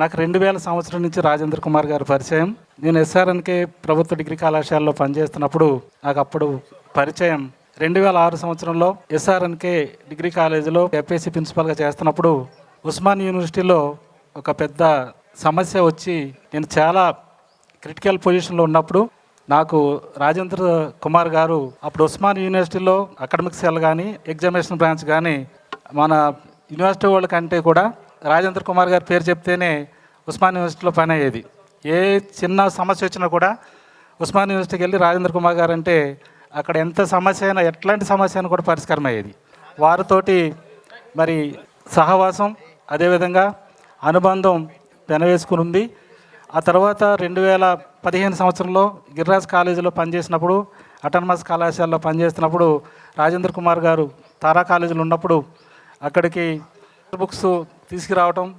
నాకు రెండు వేల సంవత్సరం నుంచి రాజేంద్ర కుమార్ గారు పరిచయం. నేను ఎస్ఆర్ఎన్కే ప్రభుత్వ డిగ్రీ కళాశాలలో పనిచేస్తున్నప్పుడు నాకు అప్పుడు పరిచయం. రెండు వేల ఆరు సంవత్సరంలో ఎస్ఆర్ఎన్కే డిగ్రీ కాలేజీలో ఎఫ్ఎస్సి ప్రిన్సిపాల్గా చేస్తున్నప్పుడు ఉస్మాన్ యూనివర్సిటీలో ఒక పెద్ద సమస్య వచ్చి నేను చాలా క్రిటికల్ పొజిషన్లో ఉన్నప్పుడు నాకు రాజేంద్ర కుమార్ గారు అప్పుడు ఉస్మాన్ యూనివర్సిటీలో అకాడమిక్ సెల్ కానీ ఎగ్జామినేషన్ బ్రాంచ్ కానీ మన యూనివర్సిటీ వాళ్ళ కంటే కూడా రాజేంద్ర కుమార్ గారి పేరు చెప్తేనే ఉస్మాన్ యూనివర్సిటీలో పని అయ్యేది ఏ చిన్న సమస్య వచ్చినా కూడా ఉస్మాన్ యూనివర్సిటీకి వెళ్ళి రాజేంద్ర కుమార్ గారు అంటే అక్కడ ఎంత సమస్య అయినా ఎట్లాంటి సమస్య అయినా కూడా పరిష్కారం అయ్యేది వారితోటి మరి సహవాసం అదేవిధంగా అనుబంధం పెనవేసుకుని ఉంది ఆ తర్వాత రెండు వేల పదిహేను సంవత్సరంలో గిరిరాజ్ కాలేజీలో పనిచేసినప్పుడు అటానమస్ కళాశాలలో పనిచేస్తున్నప్పుడు రాజేంద్ర కుమార్ గారు తారా కాలేజీలో ఉన్నప్పుడు అక్కడికి బుక్స్ తీసుకురావటం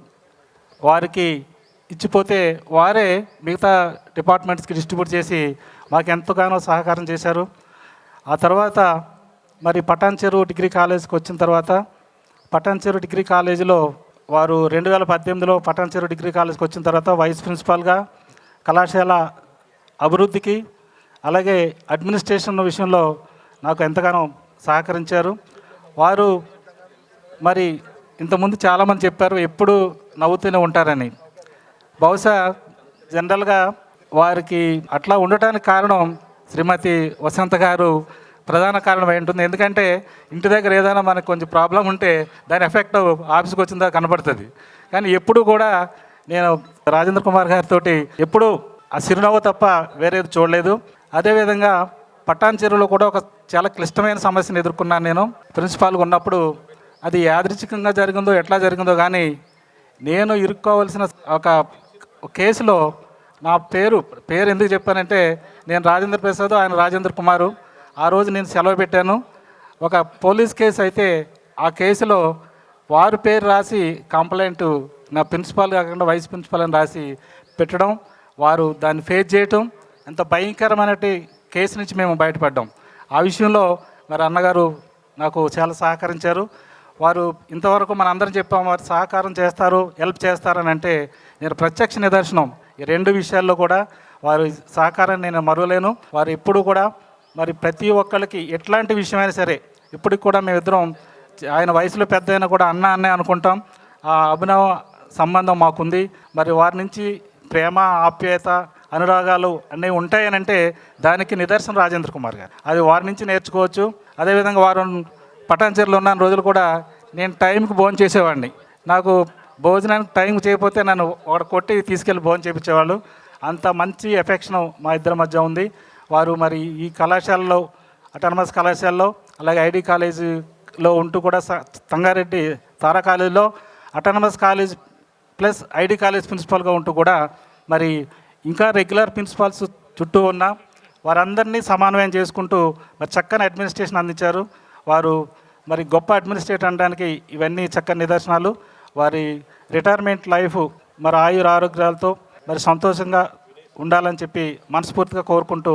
వారికి ఇచ్చిపోతే వారే మిగతా డిపార్ట్మెంట్స్కి డిస్ట్రిబ్యూట్ చేసి మాకు ఎంతగానో సహకారం చేశారు. ఆ తర్వాత మరి పటాన్చెరు డిగ్రీ కాలేజ్కి వచ్చిన తర్వాత పటాన్చెరు డిగ్రీ కాలేజీలో వారు రెండు వేల పద్దెనిమిదిలో పటాన్చెరు డిగ్రీ కాలేజ్కి వచ్చిన తర్వాత వైస్ ప్రిన్సిపాల్గా కళాశాల అభివృద్ధికి అలాగే అడ్మినిస్ట్రేషన్ విషయంలో నాకు ఎంతగానో సహకరించారు. వారు మరి ఇంతకుముందు చాలామంది చెప్పారు ఎప్పుడు నవ్వుతూనే ఉంటారని. బహుశా జనరల్గా వారికి అట్లా ఉండటానికి కారణం శ్రీమతి వసంత గారు ప్రధాన కారణం అయి ఉంటుంది. ఎందుకంటే ఇంటి దగ్గర ఏదైనా మనకు కొంచెం ప్రాబ్లం ఉంటే దాని ఎఫెక్ట్ ఆఫీస్కి వచ్చిందా కనబడుతుంది. కానీ ఎప్పుడు కూడా నేను రాజేంద్ర కుమార్ గారితో ఎప్పుడు ఆ చిరునవ్వు తప్ప వేరేది చూడలేదు. అదేవిధంగా పట్టాన్ చెరువులో కూడా ఒక చాలా క్లిష్టమైన సమస్యను ఎదుర్కొన్నాను నేను. ప్రిన్సిపాల్గా ఉన్నప్పుడు అది యాదృచ్ఛికంగా జరిగిందో ఎట్లా జరిగిందో కానీ నేను ఇరుక్కోవలసిన ఒక కేసులో నా పేరు పేరు ఎందుకు చెప్పానంటే నేను రాజేంద్ర ప్రసాద్ ఆయన రాజేంద్ర కుమారు. ఆ రోజు నేను సెలవు పెట్టాను. ఒక పోలీస్ కేసు అయితే ఆ కేసులో వారి పేరు రాసి కంప్లైంట్ నా ప్రిన్సిపాల్ కాకుండా వైస్ ప్రిన్సిపాల్ అని రాసి పెట్టడం వారు దాన్ని ఫేస్ చేయటం ఎంత భయంకరమైన కేసు నుంచి మేము బయటపడ్డాం. ఆ విషయంలో మరి అన్నగారు నాకు చాలా సహకరించారు. వారు ఇంతవరకు మన అందరం చెప్పాము వారు సహకారం చేస్తారు హెల్ప్ చేస్తారని అంటే నేను ప్రత్యక్ష నిదర్శనం. ఈ రెండు విషయాల్లో కూడా వారి సహకారాన్ని నేను మరువలేను. వారు ఎప్పుడు కూడా మరి ప్రతి ఒక్కరికి ఎట్లాంటి విషయమైనా సరే ఇప్పటికి కూడా మేమిద్దరం ఆయన వయసులో పెద్ద అయినా కూడా అన్న అన్నే అనుకుంటాం. ఆ అభినవ సంబంధం మాకుంది. మరి వారి నుంచి ప్రేమ ఆప్యాయత అనురాగాలు అన్నీ ఉంటాయనంటే దానికి నిదర్శనం రాజేంద్ర కుమార్ గారు. అది వారి నుంచి నేర్చుకోవచ్చు. అదేవిధంగా వారు పటాన్చెరులో ఉన్న రోజులు కూడా నేను టైంకి భోజనం చేసేవాడిని. నాకు భోజనానికి టైం చేయకపోతే నన్ను ఒకటి కొట్టి తీసుకెళ్ళి భోజనం చేయించేవాళ్ళు అంత మంచి ఎఫెక్షన్ మా ఇద్దరి మధ్య ఉంది. వారు మరి ఈ కళాశాలలో అటానమస్ కళాశాలలో అలాగే ఐడి కాలేజీలో ఉంటూ కూడా సంగారెడ్డి తంగారెడ్డి తారా కాలేజీలో autonomous college plus ID college ప్రిన్సిపాల్గా ఉంటూ కూడా మరి ఇంకా రెగ్యులర్ ప్రిన్సిపాల్స్ చుట్టూ ఉన్న వారందరినీ సమన్వయం చేసుకుంటూ మరి చక్కని అడ్మినిస్ట్రేషన్ అందించారు. వారు మరి గొప్ప అడ్మినిస్ట్రేటర్ అనడానికి ఇవన్నీ చక్కని నిదర్శనాలు. వారి రిటైర్మెంట్ లైఫ్ మరి ఆయుర ఆరోగ్యాలతో మరి సంతోషంగా ఉండాలని చెప్పి మనస్ఫూర్తిగా కోరుకుంటూ